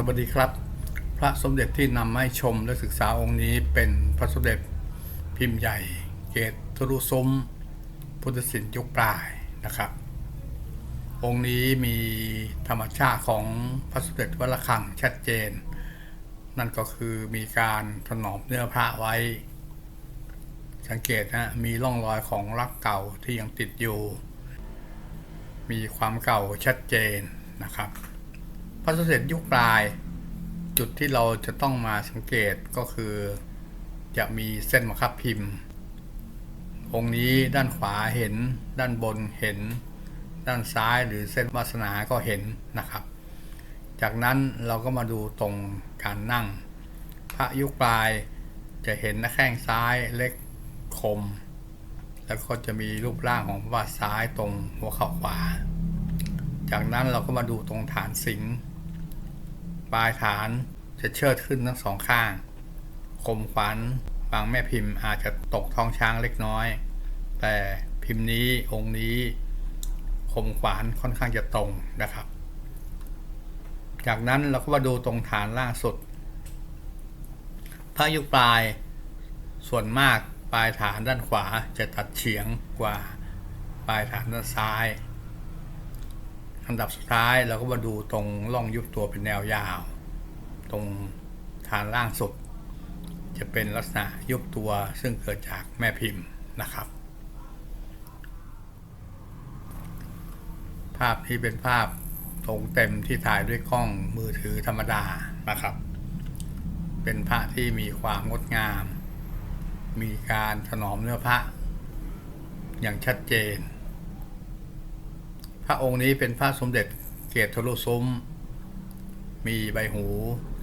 สวัสดีครับ พระสมเด็จที่นำมาให้ชมและศึกษาองค์นี้เป็นพระสมเด็จพิมพ์ใหญ่ เกตทรุซุ้มพุทธศิลป์ยุคปลายนะครับ องค์นี้มีธรรมชาติของพระสมเด็จวัดระฆังชัดเจน นั่นก็คือมีการถนอมเนื้อพระไว้ สังเกตนะมีร่องรอยของรักเก่าที่ยังติดอยู่ มีความเก่าชัดเจนนะครับ พระสมเด็จยุคปลาย จุดที่เราจะต้องมาสังเกตก็คือ จะมีเส้นมะคับพิมพ์ องค์นี้ด้านขวาเห็น ด้านบนเห็น ด้านซ้ายหรือเส้นวาสนาก็เห็นนะครับ จากนั้นเราก็มาดูตรงการนั่ง พระยุคปลายจะเห็นหน้าแข้งซ้ายเล็กคม แล้วก็จะมีรูปร่างของพระบาทซ้ายตรงหัวเข่าขวา จากนั้นเราก็มาดูตรงฐานสิงห์ ปลายฐานจะเชิดขึ้นทั้งสองข้างคมขวัญบางแม่พิมพ์อาจจะตกท้องช้างเล็กน้อย แต่พิมพ์นี้องค์นี้คมขวานค่อนข้างจะตรงนะครับ จากนั้นเราก็มาดูตรงฐานล่างสุด พระยุคปลายส่วนมากปลายฐานด้านขวาจะตัดเฉียงกว่าปลายฐานด้านซ้าย อันดับสุดท้ายเราก็มาดูตรงร่องยุบตัวเป็นแนวยาว ตรงฐานล่างสุด จะเป็นลักษณะยุบตัวซึ่งเกิดจากแม่พิมพ์นะครับ ภาพนี้เป็นภาพตรงเต็มที่ถ่ายด้วยกล้องมือถือธรรมดานะครับ เป็นพระที่มีความงดงาม มีการถนอมเนื้อพระอย่างชัดเจน พระองค์นี้เป็นพระสมเด็จเกตทรุซุ้ม มีใบหู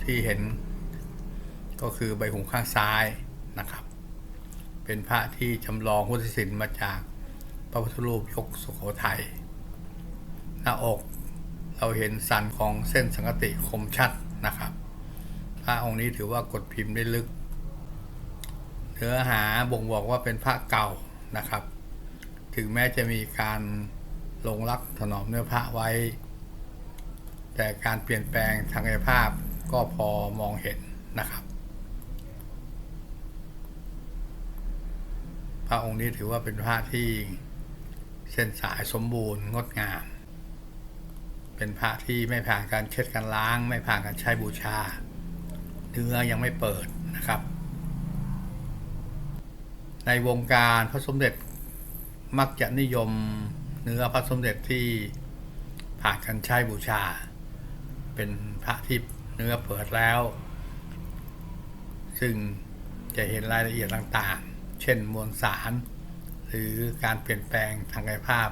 ที่เห็น ก็คือใบหูข้างซ้ายนะครับ เป็นพระที่จำลองพุทธศิลป์มาจากพระพุทธรูปยกสุโขทัยหน้าอกเราเห็นสันของเส้นสังกติคมชัดนะครับ พระองค์นี้ถือว่ากดพิมพ์ได้ลึก เนื้อหาบ่งบอกว่าเป็นพระเก่านะครับ ถึงแม้จะมีการ ลงรักถนอมเนื้อพระไว้ แต่การเปลี่ยนแปลงทางกายภาพก็พอมองเห็นนะครับ พระองค์นี้ถือว่าเป็นพระที่เส้นสายสมบูรณ์งดงาม เป็นพระที่ไม่ผ่านการเช็ดการล้าง ไม่ผ่านการใช้บูชา เนื้อยังไม่เปิดนะครับ ในวงการพระสมเด็จมักจะนิยม เนื้อพระสมเด็จที่ผ่านการใช้บูชา เป็นพระที่เนื้อเปิดแล้ว ซึ่งจะเห็นรายละเอียดต่างๆ เช่นมวลสาร หรือการเปลี่ยนแปลงทางกายภาพ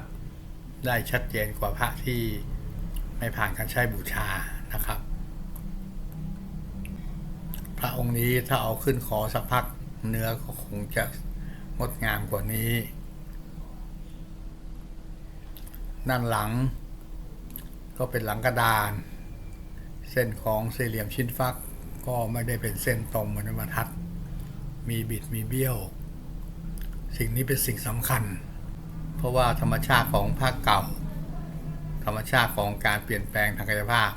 ได้ชัดเจนกว่าพระที่ไม่ผ่านการใช้บูชานะครับ พระองค์นี้ถ้าเอาขึ้นขอสักพักเนื้อก็คงจะงดงามกว่านี้ ด้านหลัง ก็เป็นหลังกระดาน เส้นของสี่เหลี่ยมชิ้นฟัก ก็ไม่ได้เป็นเส้นตรงเหมือนบรรทัด มีบิดมีเบี้ยว สิ่งนี้เป็นสิ่งสำคัญ เพราะว่าธรรมชาติของภาคเก่า ธรรมชาติของการเปลี่ยนแปลงทางกายภาพ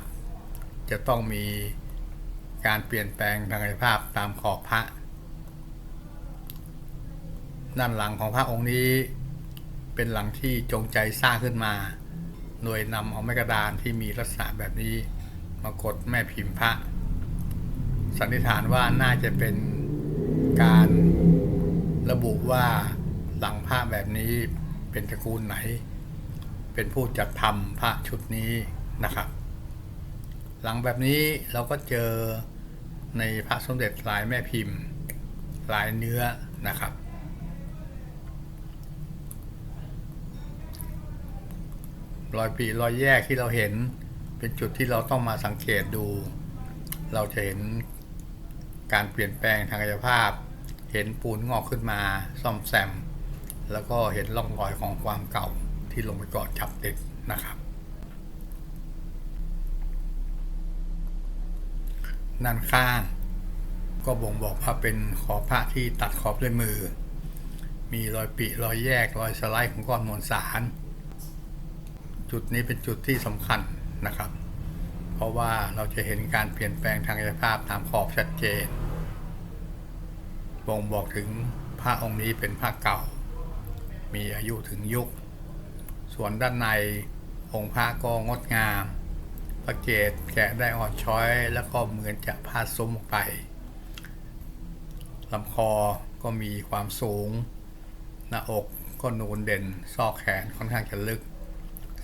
จะต้องมีการเปลี่ยนแปลงทางกายภาพตามขอบพระด้านหลังของพระองค์นี้ เป็นหลังที่จงใจสร้างขึ้นมา โดยนำเอาไม้กระดานที่มีลักษณะแบบนี้มากดแม่พิมพ์พระ สันนิษฐานว่าน่าจะเป็นการระบุว่าหลังพระแบบนี้เป็นตระกูลไหน เป็นผู้จัดทำพระชุดนี้นะครับ หลังแบบนี้เราก็เจอในพระสมเด็จลายแม่พิมพ์ ลายเนื้อนะครับ รอยปีรอยแยกที่เราเห็น เป็นจุดที่เราต้องมาสังเกตดู เราจะเห็นการเปลี่ยนแปลงทางกายภาพ เห็นปูนงอกขึ้นมาซ่อมแซม แล้วก็เห็นร่องรอยของความเก่าที่ลงไปกาะจับติดนะครับ ด้านข้าง ก็บ่งบอกว่าเป็นขอบพระที่ตัดขอบด้วยมือ มีรอยปีรอยแยกรอยสไลด์ของก้อนมวลสาร จุดนี้เป็นจุดที่สำคัญนะครับเพเพราะว่าเราจะเห็นการเปลี่ยนแปลงทางกายภาพตามขอบชัดเจนบ่งบอกถึงพระองค์นี้เป็นพระเก่า มีอายุถึงยุค ส่วนด้านในองค์พระก็งดงาม พระเกศแกะได้อ่อนช้อยแล้วก็เหมือนจะพาดซุ้มออกไปลำคอก็มีความสูง หน้าอกก็นูนเด่น ซอกแขนค่อนข้างจะลึก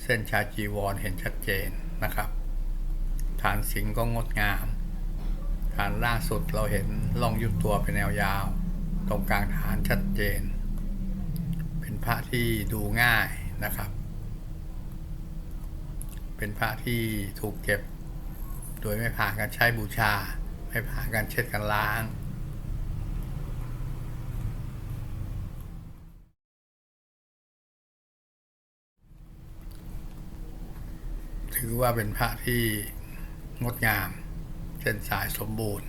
เส้นชาจีวรเห็นชัดเจนนะครับ ฐานสิงก็งดงาม ฐานล่างสุดเราเห็นล่องยุบตัวเป็นแนวยาว ตรงกลางฐานชัดเจน เป็นพระที่ดูง่ายนะครับ เป็นพระที่ถูกเก็บ โดยไม่ผ่านการใช้บูชา ไม่ผ่านการเช็ดกันล้าง ถือว่าเป็นพระที่งดงาม เส้นสายสมบูรณ์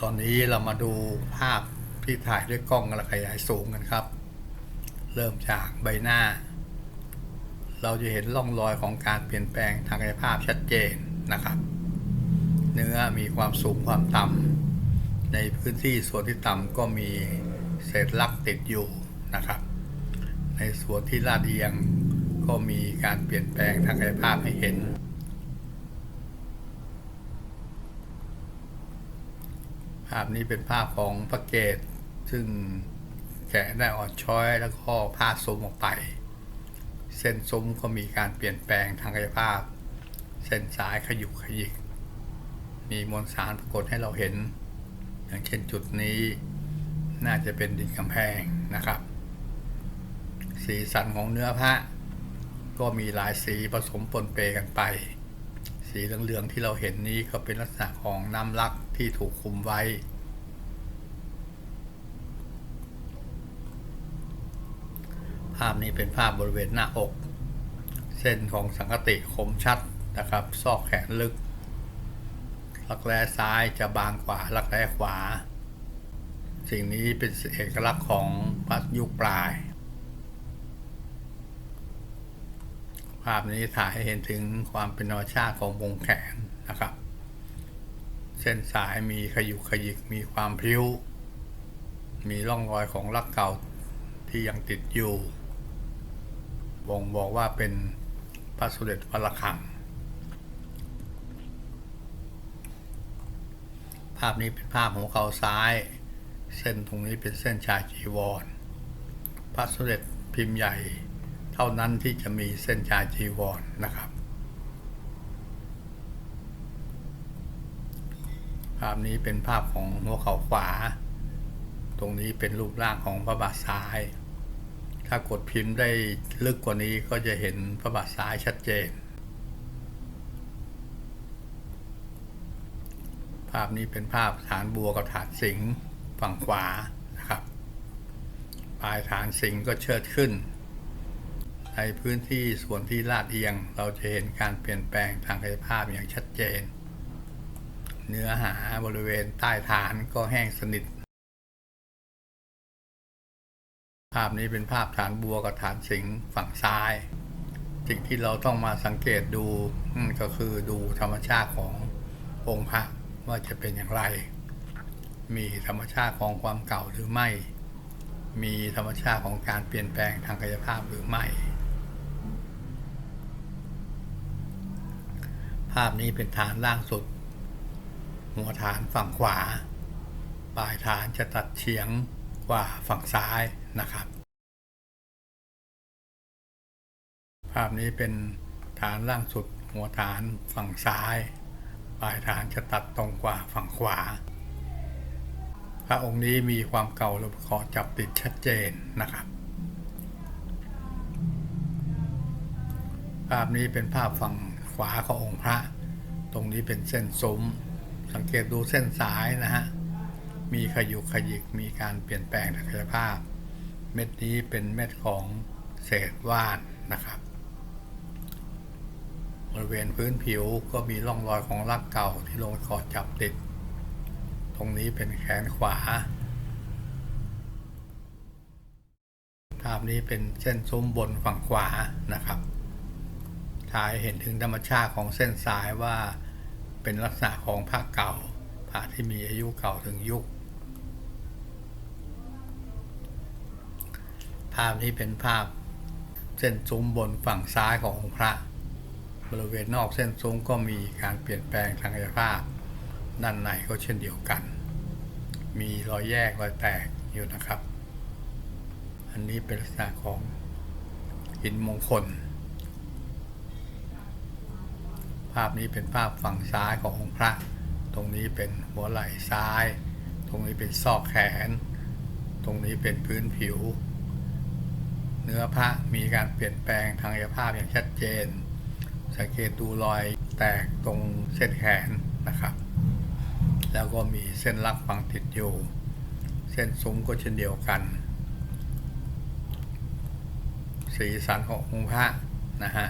ตอนนี้เรามาดูภาพที่ถ่ายด้วยกล้องระขยายสูงกันครับ เริ่มจากใบหน้า เราจะเห็นร่องรอยของการเปลี่ยนแปลงทางกายภาพชัดเจนนะครับ เนื้อมีความสูงความต่ำในพื้นที่ส่วนที่ต่ำก็มีเศษลักติดอยู่นะครับ ในส่วนที่ลาดเอียง ก็มีการเปลี่ยนแปลงทางกายภาพให้เห็น ภาพนี้เป็นภาพของพระเกตซึ่งแกะได้อ่อนช้อยแล้วก็ผ้าดซุ้มออกไป เส้นซุ้มก็มีการเปลี่ยนแปลงทางกายภาพ เส้นสายขยุกขยิก มีมวลสารปรากฏให้เราเห็น อย่างเช่นจุดนี้น่าจะเป็นดินกำแพงนะครับ สีสันของเนื้อพระก็มีหลายสีผสมปนเปกันไป สีเหลืองๆที่เราเห็นนี้ก็เป็นลักษณะของน้ำลักที่ถูกคุมไว้ ภาพนี้เป็นภาพบริเวณหน้าอก เส้นของสังกติคมชัดนะครับ ซอกแขนลึกลักแร้ซ้ายจะบางกว่าลักแร้ขวา สิ่งนี้เป็นเอกลักษณ์ของพระยุคปลาย ภาพนี้ถ่ายให้เห็นถึงความเป็นธรรมชาติของวงแขนนะครับ เส้นสายมีขยุกขยิกมีความพริ้ว มีร่องรอยของลักเก่าที่ยังติดอยู่บ่งบอกว่าเป็นพระสุเด็จวัดระฆัง ภาพนี้เป็นภาพหัวเข่าซ้าย เส้นตรงนี้เป็นเส้นชายจีวร พระสุเด็จพิมพ์ใหญ่ เท่านั้นที่จะมีเส้นชายจีวรนะครับ ภาพนี้เป็นภาพของหัวเข่าขวา ตรงนี้เป็นรูปร่างของพระบาทซ้าย ถ้ากดพิมพ์ได้ลึกกว่านี้ก็จะเห็นพระบาทซ้ายชัดเจน ภาพนี้เป็นภาพฐานบัวกับฐานสิงห์ฝั่งขวานะครับ ปลายฐานสิงห์ก็เชิดขึ้น ในพื้นที่ส่วนที่ลาดเอียง เราจะเห็นการเปลี่ยนแปลงทางกายภาพอย่างชัดเจน เนื้อหาบริเวณใต้ฐานก็แห้งสนิท ภาพนี้เป็นภาพฐานบัวกับฐานสิงฝั่งซ้าย สิ่งที่เราต้องมาสังเกตดูก็คือดูธรรมชาติขององค์พระว่าจะเป็นอย่างไร มีธรรมชาติของความเก่าหรือไม่ มีธรรมชาติของการเปลี่ยนแปลงทางกายภาพหรือไม่ ภาพนี้เป็นฐานล่างสุด หัวฐานฝั่งขวา ปลายฐานจะตัดเฉียงกว่าฝั่งซ้ายนะครับ ภาพนี้เป็นฐานล่างสุด หัวฐานฝั่งซ้าย ปลายฐานจะตัดตรงกว่าฝั่งขวา พระองค์นี้มีความเก่าระขอจับติดชัดเจนนะครับภาพนี้เป็นภาพฝั่ง ขวาขององค์พระ ตรงนี้เป็นเส้นซุ้ม สังเกตดูเส้นสายนะฮะ มีขยุกขยิกมีการเปลี่ยนแปลงทางกายภาพ เม็ดนี้เป็นเม็ดของเศษว่านนะครับ บริเวณพื้นผิวก็มีร่องรอยของลักเก่าที่ลงคอจับติด ตรงนี้เป็นแขนขวาภภาพนี้เป็นเส้นซุ้มบนฝั่งขวานะครับ ถ่ายเห็นถึงธรรมชาติของเส้นสายว่าเป็นลักษณะของผ้าเก่าผ้าที่มีอายุเก่าถึงยุค ภาพนี้เป็นภาพเส้นซุ้มบนฝั่งซ้ายขององค์พระ บริเวณนอกเส้นซุ้มก็มีการเปลี่ยนแปลงทางกายภาพ ด้านในก็เช่นเดียวกัน มีรอยแยกรอยแตกอยู่นะครับ อันนี้เป็นลักษณะของหินมงคล ภาพนี้เป็นภาพฝั่งซ้ายขององค์พระ ตรงนี้เป็นหัวไหล่ซ้าย ตรงนี้เป็นซอกแขน ตรงนี้เป็นพื้นผิว เนื้อพระมีการเปลี่ยนแปลงทางกายภาพอย่างชัดเจน สังเกตดูรอยแตกตรงเส้นแขนนะครับ แล้วก็มีเส้นลักฝังติดอยู่ เส้นซุ้มก็เช่นเดียวกัน สีสันขององค์พระนะฮะ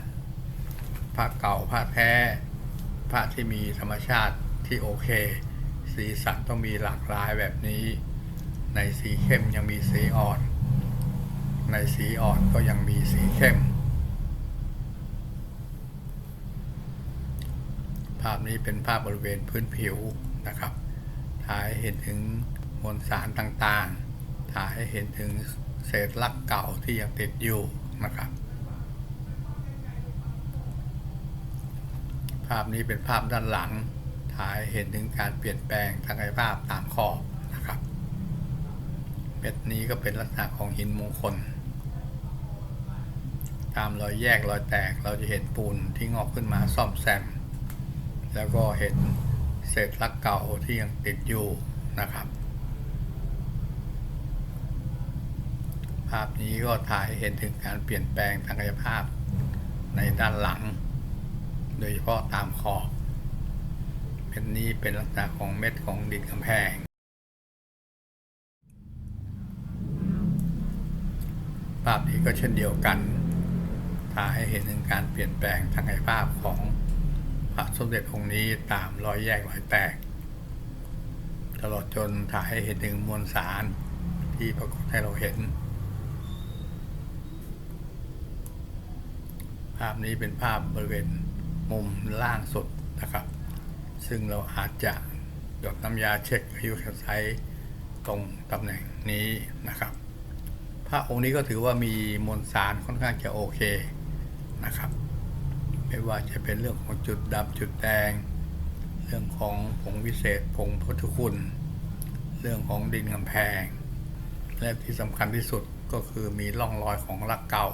พระเก่าพระแท้พระที่มีธรรมชาติที่โอเค สีสันต้องมีหลากหลายแบบนี้ ในสีเข้มยังมีสีอ่อน ในสีอ่อนก็ยังมีสีเข้ม ภาพนี้เป็นภาพบริเวณพื้นผิวนะครับ ถ่ายให้เห็นถึงมวลสารต่างๆ ถ่ายให้เห็นถึงเศษลักเก่าที่ยังติดอยู่นะครับ ภาพนี้เป็นภาพด้านหลัง ถ่ายเห็นถึงการเปลี่ยนแปลงทางกายภาพตามขอบนะครับเม็ดนี้ก็เป็นลักษณะของหินมงคล ตามรอยแยกรอยแตกเราจะเห็นปูนที่งอกขึ้นมาซ่อมแซม แล้วก็เห็นเศษลักเก่าที่ยังติดอยู่นะครับภาพนี้ก็ถ่ายเห็นถึงการเปลี่ยนแปลงทางกายภาพในด้านหลัง โดยเฉพาะตามขอบเป็นนี้เป็นลักษณะของเม็ดของดินกำแพง ภาพนี้ก็เช่นเดียวกันถ่ายให้เห็นถึงการเปลี่ยนแปลงทางกายภาพของพระสมเด็จองค์นี้ตามรอยแยกรอยแตก ตลอดจนถ่ายให้เห็นถึงมวลสารที่ปรากฏให้เราเห็น ภาพนี้เป็นภาพบริเวณ มุมล่างสุดนะครับ ซึ่งเราอาจจะหยดน้ำยาเช็คอายุการใช้ตรงตำแหน่งนี้นะครับ พระองค์นี้ก็ถือว่ามีมวลสารค่อนข้างจะโอเคนะครับ ไม่ว่าจะเป็นเรื่องของจุดดำจุดแดง เรื่องของผงวิเศษผงพุทธคุณ เรื่องของดินกำแพง และที่สำคัญที่สุดก็คือมีร่องรอยของลักเก่า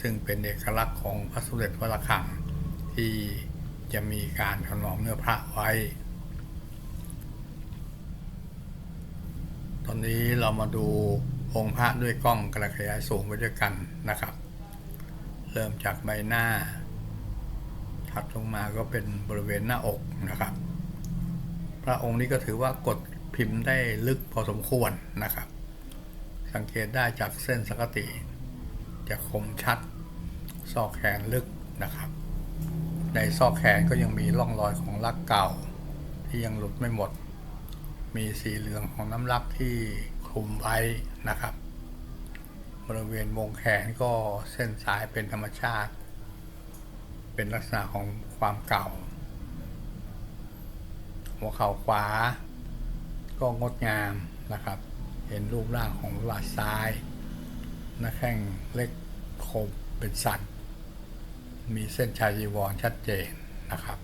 ซึ่งเป็นเอกลักษณ์ของพระสมเด็จพระระฆัง ที่จะมีการถนอมเนื้อพระไว้ ตอนนี้เรามาดูองค์พระด้วยกล้องกระขยายสูงไปด้วยกันนะครับ เริ่มจากใบหน้า ถัดลงมาก็เป็นบริเวณหน้าอกนะครับ พระองค์นี้ก็ถือว่ากดพิมพ์ได้ลึกพอสมควรนะครับ สังเกตได้จากเส้นสกติ จะคมชัดซอกแขนลึกนะครับ ในซอกแขนก็ยังมีร่องรอยของลักเก่า ที่ยังหลุดไม่หมด มีสีเหลืองของน้ำลักที่คลุมไว้นะครับ บริเวณวงแขนก็เส้นสายเป็นธรรมชาติ เป็นลักษณะของความเก่า หัวเข่าขวา ก็งดงามนะครับ เห็นรูปร่างของหลาดซ้ายหน้าแข้งเล็กคมเป็นสัน มีเส้นชายจีวรชัดเจนนะครับ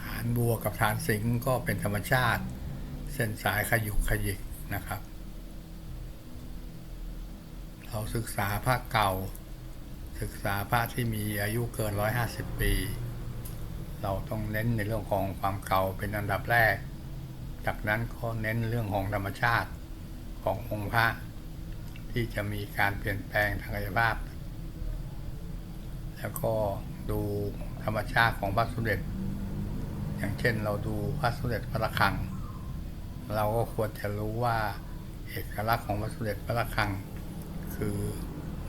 ฐานบัวกับฐานสิงก็เป็นธรรมชาติ เส้นสายขยุกขยิกนะครับ เราศึกษาพระเก่า ศึกษาพระที่มีอายุเกิน 150 ปี เราต้องเน้นในเรื่องของความเก่าเป็นอันดับแรก จากนั้นก็เน้นเรื่องของธรรมชาติขององค์พระ ที่จะมีการเปลี่ยนแปลงทางกายภาพ แล้วก็ดูธรรมชาติของพระสมเด็จ อย่างเช่นเราดูพระสมเด็จพระระฆัง เราก็ควรจะรู้ว่าเอกลักษณ์ของพระสมเด็จพระระฆัง คือ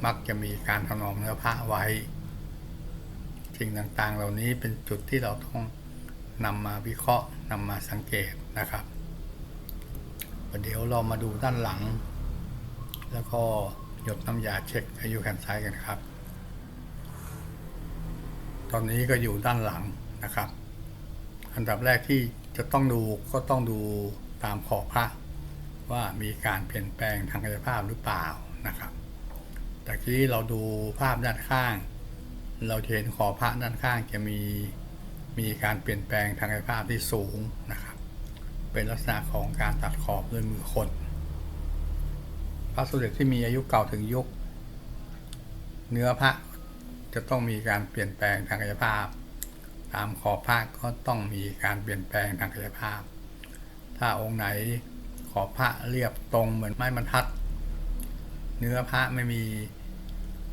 มักจะมีการถนอมเนื้อผ้าไว้สิ่งต่างๆ เหล่านี้เป็นจุดที่เราต้องนำมาวิเคราะห์นำมาสังเกตนะครับเดี๋ยวเรามาดูด้านหลัง แล้วก็หยดน้ำยาเช็คอายุแขนซ้ายกันครับ ตอนนี้ก็อยู่ด้านหลังนะครับ อันดับแรกที่จะต้องดูก็ต้องดูตามขอบพระว่ามีการเปลี่ยนแปลงทางกายภาพหรือเปล่านะครับแต่ที่เราดูภาพด้านข้าง เราเห็นขอบพระด้านข้างจะมีมีการเปลี่ยนแปลงทางกายภาพที่สูงนะครับ เป็นลักษณะของการตัดขอบด้วยมือคน พระสมเด็จที่มีอายุเก่าถึงยุค เนื้อพระจะต้องมีการเปลี่ยนแปลงทางกายภาพ ตามขอบพระก็ต้องมีการเปลี่ยนแปลงทางกายภาพ ถ้าองค์ไหนขอบพระเรียบตรงเหมือนไม้บรรทัด เนื้อพระไม่มี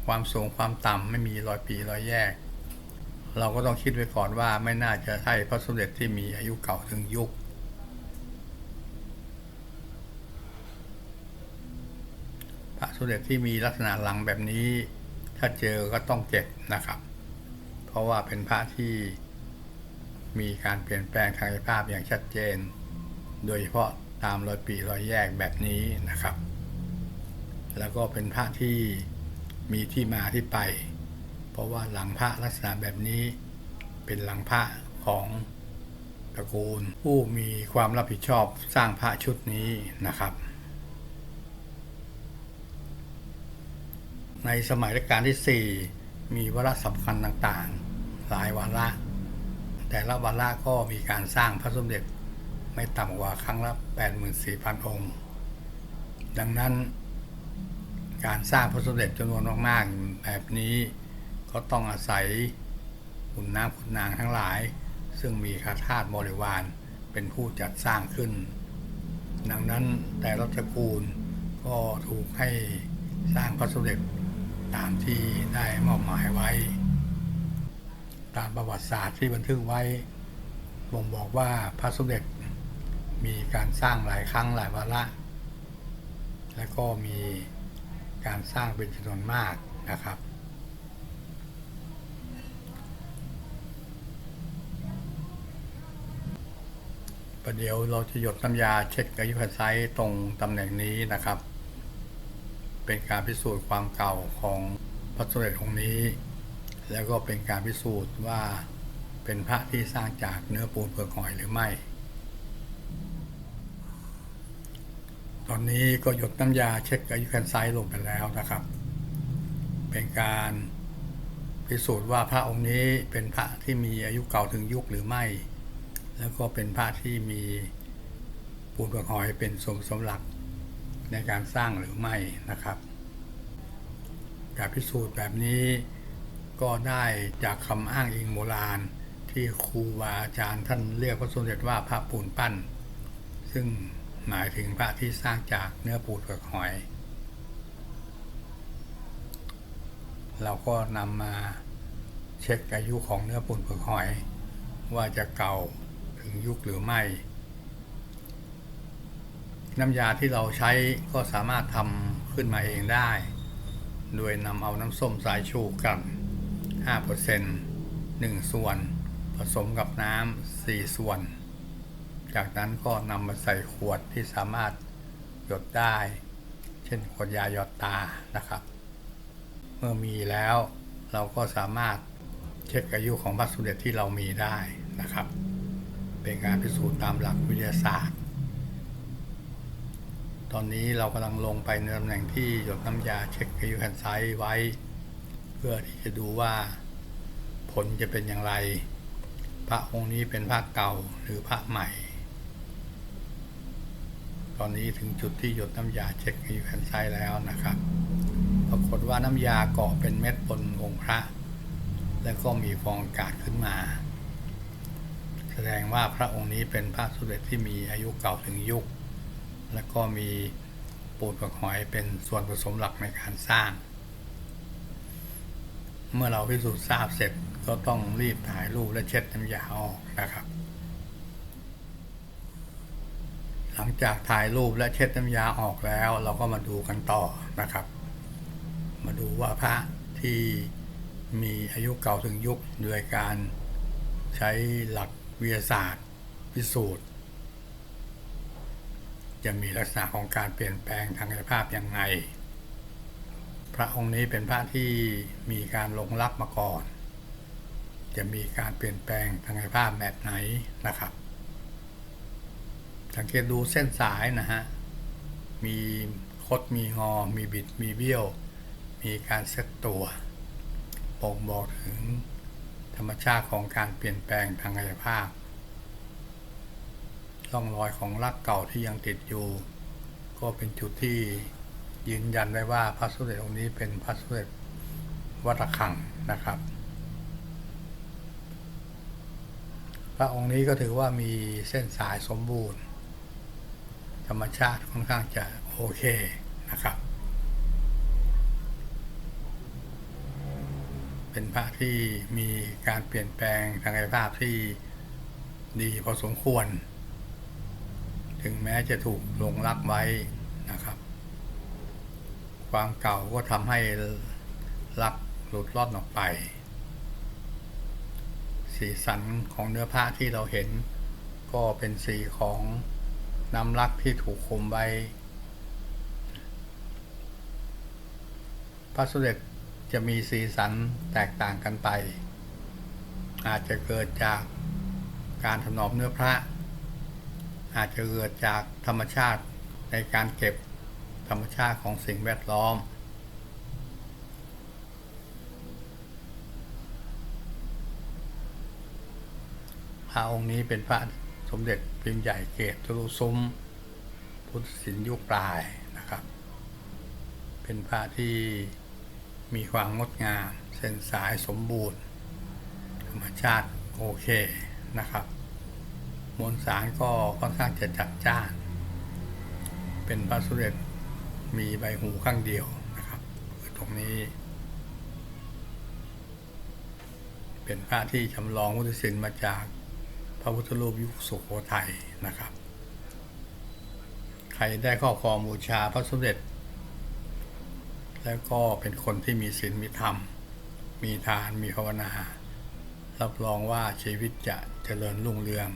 ความสูงความต่ำไม่มีรอยปีรอยแยก เราก็ต้องคิดไว้ก่อนว่าไม่น่าจะใช่พระสมเด็จที่มีอายุเก่าถึงยุค พระสมเด็จที่มีลักษณะหลังแบบนี้ ถ้าเจอก็ต้องเก็บนะครับ เพราะว่าเป็นพระที่มีการเปลี่ยนแปลงทางกายภาพอย่างชัดเจน โดยเฉพาะตามรอยปีรอยแยกแบบนี้นะครับ แล้วก็เป็นพระที่มีที่มาที่ไป เพราะว่าหลังพระลักษณะแบบนี้เป็นหลังพระของตระกูลผู้มีความรับผิดชอบสร้างพระชุดนี้นะครับ ในสมัยรัชกาลที่ 4 มีวาระสำคัญต่างๆ หลายวาระ แต่ละวาระก็มีการสร้างพระสมเด็จไม่ต่ำกว่าครั้งละ 84,000 องค์ ดังนั้นการสร้างพระสมเด็จจำนวนมากๆ แบบนี้ก็ต้องอาศัยขุนน้ำขุนนางทั้งหลาย ซึ่งมีคาทาสบริวารเป็นผู้จัดสร้างขึ้น ดังนั้นแต่ละตระกูลก็ถูกให้สร้างพระสมเด็จ ตามที่ได้มอบหมายไว้ ตามประวัติศาสตร์ที่บันทึกไว้บ่งบอกว่าพระสมเด็จมีการสร้างหลายครั้งหลายวาระ และก็มีการสร้างเป็นจำนวนมากนะครับ ประเดี๋ยวเราจะหยดน้ำยาเช็คอายุขัไซตรงตำแหน่งนี้นะครับ เป็นการพิสูจน์ความเก่าของพระสมเด็จองค์นี้ แล้วก็เป็นการพิสูจน์ว่าเป็นพระที่สร้างจากเนื้อปูนเปลือกหอยหรือไม่ ตอนนี้ก็หยดน้ำยาเช็คอายุคันไซลงไปแล้วนะครับ เป็นการพิสูจน์ว่าพระองค์นี้เป็นพระที่มีอายุเก่าถึงยุคหรือไม่ แล้วก็เป็นพระที่มีปูนเปลือกหอยเป็นสมสมหลัก ในการสร้างหรือไม่นะครับ การพิสูจน์แบบนี้ก็ได้จากคำอ้างอิงโบราณ ที่ครูบาอาจารย์ท่านเรียกพระสมเด็จว่าพระปูนปั้น ซึ่งหมายถึงพระที่สร้างจากเนื้อปูนเปลือกหอย เราก็นำมาเช็คอายุของเนื้อปูนเปลือกหอย ว่าจะเก่าถึงยุคหรือไม่ น้ำยาที่เราใช้ก็สามารถทำขึ้นมาเองได้ โดยนำเอาน้ำส้มสายชูกัน 5% 1 ส่วน ผสมกับน้ำ 4 ส่วน จากนั้นก็นำมาใส่ขวดที่สามารถหยดได้ เช่นขวดยาหยดตานะครับ เมื่อมีแล้วเราก็สามารถเช็คอายุของพระสมเด็จที่เรามีได้นะครับ เป็นการพิสูจน์ตามหลักวิทยาศาสตร์ ตอนนี้เรากำลังลงไปในตำแหน่งที่หยดน้ำยาเช็คอายุแผ่นไซส์ไว้ เพื่อที่จะดูว่าผลจะเป็นอย่างไร พระองค์นี้เป็นพระเก่าหรือพระใหม่ ตอนนี้ถึงจุดที่หยดน้ำยาเช็คอายุแผ่นไซส์แล้วนะครับ ปรากฏว่าน้ำยาเกาะเป็นเม็ดบนองค์พระ แล้วก็มีฟองอากาศขึ้นมา แสดงว่าพระองค์นี้เป็นพระสมเด็จที่มีอายุเก่าถึงยุค และก็มีปูนเปลือกหอยเป็นส่วนผสมหลักในการสร้าง เมื่อเราพิสูจน์ทราบเสร็จก็ต้องรีบถ่ายรูปและเช็ดน้ำยาออกนะครับ หลังจากถ่ายรูปและเช็ดน้ำยาออกแล้ว เราก็มาดูกันต่อนะครับ มาดูว่าพระที่มีอายุเก่าถึงยุคโดยการใช้หลักวิทยาศาสตร์ พิสูจน์ จะมีลักษณะของการเปลี่ยนแปลงทางกายภาพยังไง พระองค์นี้เป็นพระที่มีการลงรับมาก่อน จะมีการเปลี่ยนแปลงทางกายภาพแบบไหนนะครับ สังเกตดูเส้นสายนะฮะ มีคดมีงอ มีบิด มีเบี้ยว มีการเซตตัวบ่งบอกถึงธรรมชาติของการเปลี่ยนแปลงทางกายภาพ ร่องรอยของรักเก่าที่ยังติดอยู่ ก็เป็นจุดที่ยืนยันได้ว่าพระสมเด็จองค์นี้เป็นพระสมเด็จวัดระฆังนะครับ พระองค์นี้ก็ถือว่ามีเส้นสายสมบูรณ์ ธรรมชาติค่อนข้างจะโอเคนะครับ เป็นพระที่มีการเปลี่ยนแปลงทางกายภาพที่ดีพอสมควร ถึงแม้จะถูกลงรักไว้นะครับ ความเก่าก็ทำให้รักหลุดรอดออกไป สีสันของเนื้อผ้าที่เราเห็น ก็เป็นสีของน้ำรักที่ถูกคมไว้พระสมเด็จจะมีสีสันแตกต่างกันไป อาจจะเกิดจากการถนอมเนื้อพระ อาจจะเกิดจากธรรมชาติในการเก็บธรรมชาติของสิ่งแวดล้อม พระองค์นี้เป็นพระสมเด็จพิมพ์ใหญ่เกตทะลุซุ้ม พุทธศิลยุคปลายนะครับ เป็นพระที่มีความงดงาม เส้นสายสมบูรณ์ ธรรมชาติโอเคนะครับ มวลสารก็ค่อนข้างจะจัดจ้าน เป็นพระสมเด็จมีใบหูข้างเดียวนะครับตรงนี้ เป็นพระที่จำลองพุทธศิลป์มาจากพระพุทธรูปยุคสุโขทัยนะครับ ใครได้ครอครองบูชาพระสมเด็จ แล้วก็เป็นคนที่มีศีลมีธรรม มีทานมีภาวนา รับรองว่าชีวิตจะเจริญรุ่งเรือง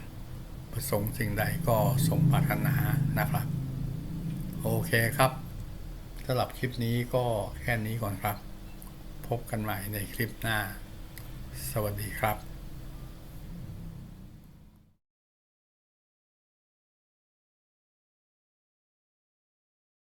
ประสงค์สิ่งใดก็สมปรารถนานะครับ โอเคครับสำหรับคลิปนี้ก็แค่นี้ก่อนครับ พบกันใหม่ในคลิปหน้า สวัสดีครับ